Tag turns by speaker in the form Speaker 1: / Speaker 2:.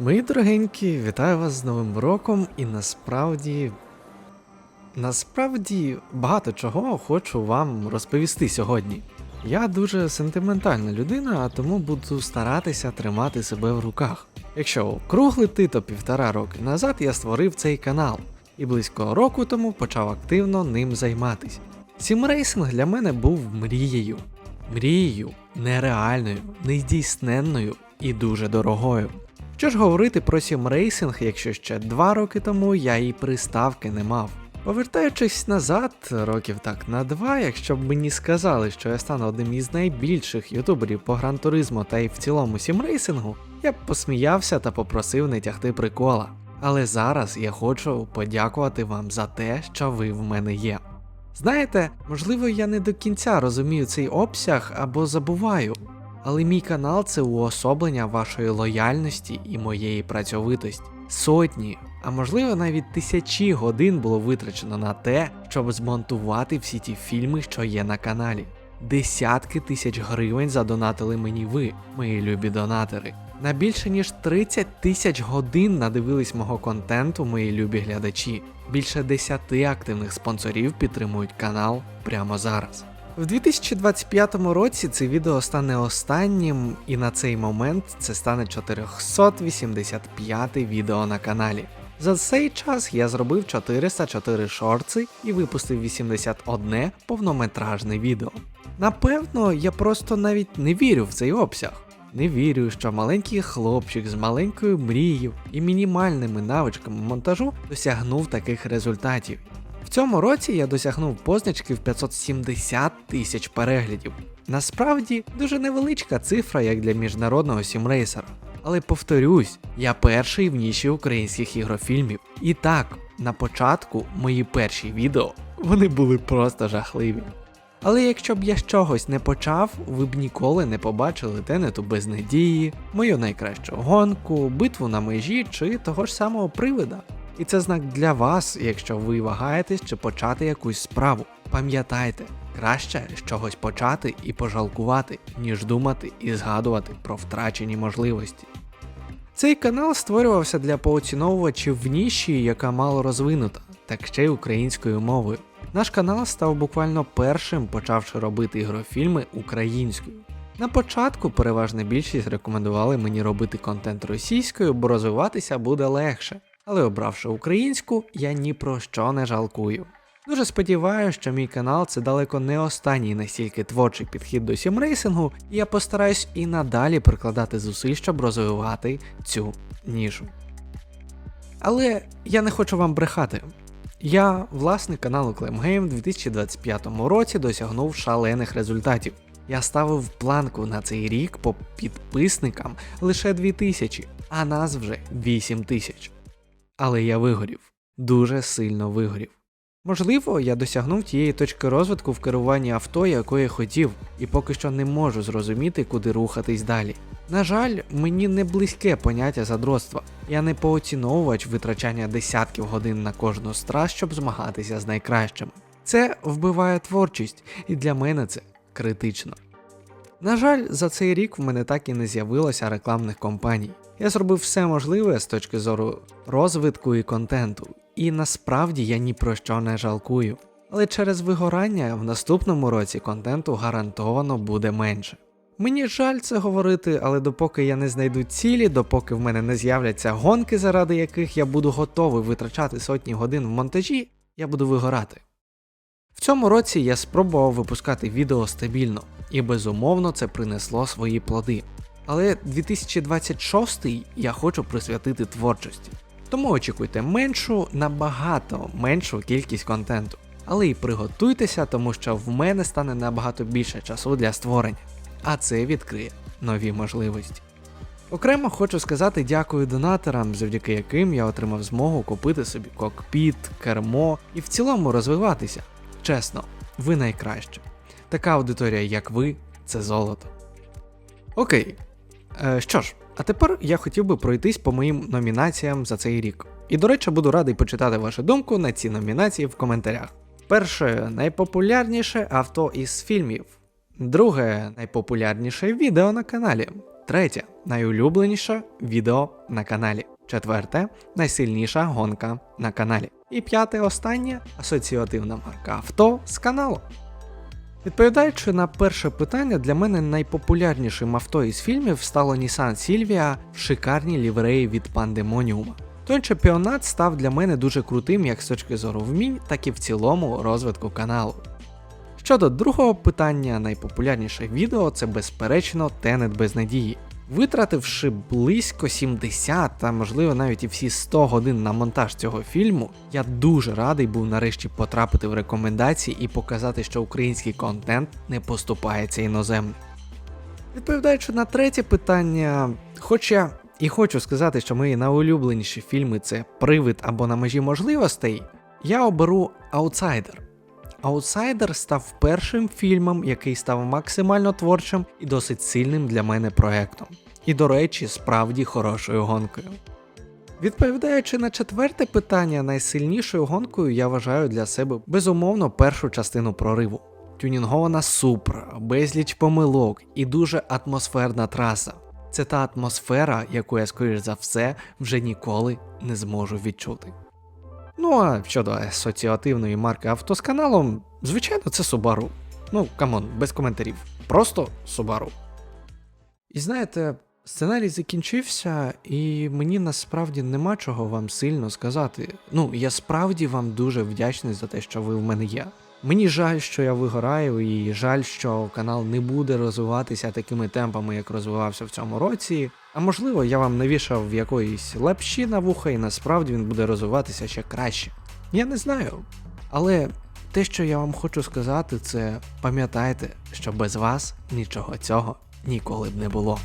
Speaker 1: Мої дорогенькі, вітаю вас з Новим роком і насправді. Насправді багато чого хочу вам розповісти сьогодні. Я дуже сентиментальна людина, а тому буду старатися тримати себе в руках. Якщо округлити, то півтора роки назад я створив цей канал і близько року тому почав активно ним займатися. Сімрейсинг для мене був мрією. Мрією нереальною, нездійсненною і дуже дорогою. Що ж говорити про сімрейсинг, якщо ще два роки тому я і приставки не мав. Повертаючись назад, років так на два, якщо б мені сказали, що я стану одним із найбільших ютуберів по гран-туризму та й в цілому сімрейсингу, я б посміявся та попросив не тягти прикола. Але зараз я хочу подякувати вам за те, що ви в мене є. Знаєте, можливо, я не до кінця розумію цей обсяг або забуваю, але мій канал це уособлення вашої лояльності і моєї працьовитості. Сотні, а можливо навіть тисячі годин було витрачено на те, щоб змонтувати всі ті фільми, що є на каналі. Десятки тисяч гривень задонатили мені ви, мої любі донатори. На більше ніж 30 тисяч годин надивились мого контенту мої любі глядачі. Більше 10 активних спонсорів підтримують канал прямо зараз. В 2025 році це відео стане останнім, і на цей момент це стане 485 відео на каналі. За цей час я зробив 404 шорти і випустив 81 повнометражне відео. Напевно, я просто навіть не вірю в цей обсяг. Не вірю, що маленький хлопчик з маленькою мрією і мінімальними навичками монтажу досягнув таких результатів. Цьому році я досягнув позначки в 570 тисяч переглядів. Насправді дуже невеличка цифра, як для міжнародного сімрейсера. Але повторюсь, я перший в ніші українських ігрофільмів. І так, на початку мої перші відео вони були просто жахливі. Але якщо б я з чогось не почав, ви б ніколи не побачили Тенету без надії, мою найкращу гонку, битву на межі чи того ж самого привида. І це знак для вас, якщо ви вагаєтесь чи почати якусь справу. Пам'ятайте, краще з чогось почати і пожалкувати, ніж думати і згадувати про втрачені можливості. Цей канал створювався для поціновувачів в ніші, яка мало розвинута, так ще й українською мовою. Наш канал став буквально першим, почавши робити ігрофільми українською. На початку переважна більшість рекомендували мені робити контент російською, бо розвиватися буде легше. Але обравши українську, я ні про що не жалкую. Дуже сподіваюся, що мій канал це далеко не останній настільки творчий підхід до сімрейсингу, і я постараюсь і надалі прикладати зусиль, щоб розвивати цю нішу. Але я не хочу вам брехати. Я, власник каналу ClaimGame, в 2025 році досягнув шалених результатів. Я ставив планку на цей рік по підписникам лише 2000, а нас вже 8000. Але я вигорів, дуже сильно вигорів. Можливо, я досягнув тієї точки розвитку в керуванні авто, якої хотів, і поки що не можу зрозуміти, куди рухатись далі. На жаль, мені не близьке поняття задротства. Я не пооціновувач витрачання десятків годин на кожну страсть, щоб змагатися з найкращими. Це вбиває творчість, і для мене це критично. На жаль, за цей рік в мене так і не з'явилося рекламних компаній. Я зробив все можливе з точки зору розвитку і контенту, і насправді я ні про що не жалкую. Але через вигорання в наступному році контенту гарантовано буде менше. Мені жаль це говорити, але допоки я не знайду цілі, допоки в мене не з'являться гонки, заради яких я буду готовий витрачати сотні годин в монтажі, я буду вигорати. В цьому році я спробував випускати відео стабільно, і безумовно це принесло свої плоди. Але 2026 я хочу присвятити творчості. Тому очікуйте меншу, набагато меншу кількість контенту. Але й приготуйтеся, тому що в мене стане набагато більше часу для створення, а це відкриє нові можливості. Окремо хочу сказати дякую донаторам, завдяки яким я отримав змогу купити собі кокпіт, кермо і в цілому розвиватися. Чесно, ви найкраще. Така аудиторія, як ви, це золото. Окей. Е, що ж, а тепер я хотів би пройтись по моїм номінаціям за цей рік. І, до речі, буду радий почитати вашу думку на ці номінації в коментарях. Перше найпопулярніше авто із фільмів. Друге найпопулярніше відео на каналі. Третє найулюбленіше відео на каналі. Четверте найсильніша гонка на каналі. І п'яте останнє асоціативна марка авто з каналу. Відповідаючи на перше питання, для мене найпопулярнішим авто із фільмів стало Nissan Silvia в шикарній лівреї від Пандемоніума. Той чемпіонат став для мене дуже крутим як з точки зору вмінь, так і в цілому розвитку каналу. Щодо другого питання, найпопулярніше відео це безперечно Тенет без надії. Витративши близько 70 та можливо навіть і всі 100 годин на монтаж цього фільму, я дуже радий був нарешті потрапити в рекомендації і показати, що український контент не поступається іноземним. Відповідаючи на третє питання, хоч я і хочу сказати, що мої найулюбленіші фільми це Привид або на межі можливостей, я оберу Аутсайдер. Аутсайдер став першим фільмом, який став максимально творчим і досить сильним для мене проектом. І, до речі, справді хорошою гонкою. Відповідаючи на четверте питання, найсильнішою гонкою я вважаю для себе безумовно першу частину прориву. Тюнінгована супра, безліч помилок і дуже атмосферна траса. Це та атмосфера, яку я, скоріш за все, вже ніколи не зможу відчути. Ну а щодо асоціативної марки авто з каналом, звичайно, це Subaru. Ну, камон, без коментарів. Просто Subaru. І знаєте, сценарій закінчився, і мені насправді нема чого вам сильно сказати. Ну, я справді вам дуже вдячний за те, що ви в мене є. Мені жаль, що я вигораю, і жаль, що канал не буде розвиватися такими темпами, як розвивався в цьому році. А можливо, я вам навішав якоїсь лапші на вуха, і насправді він буде розвиватися ще краще. Я не знаю. Але те, що я вам хочу сказати, це пам'ятайте, що без вас нічого цього ніколи б не було.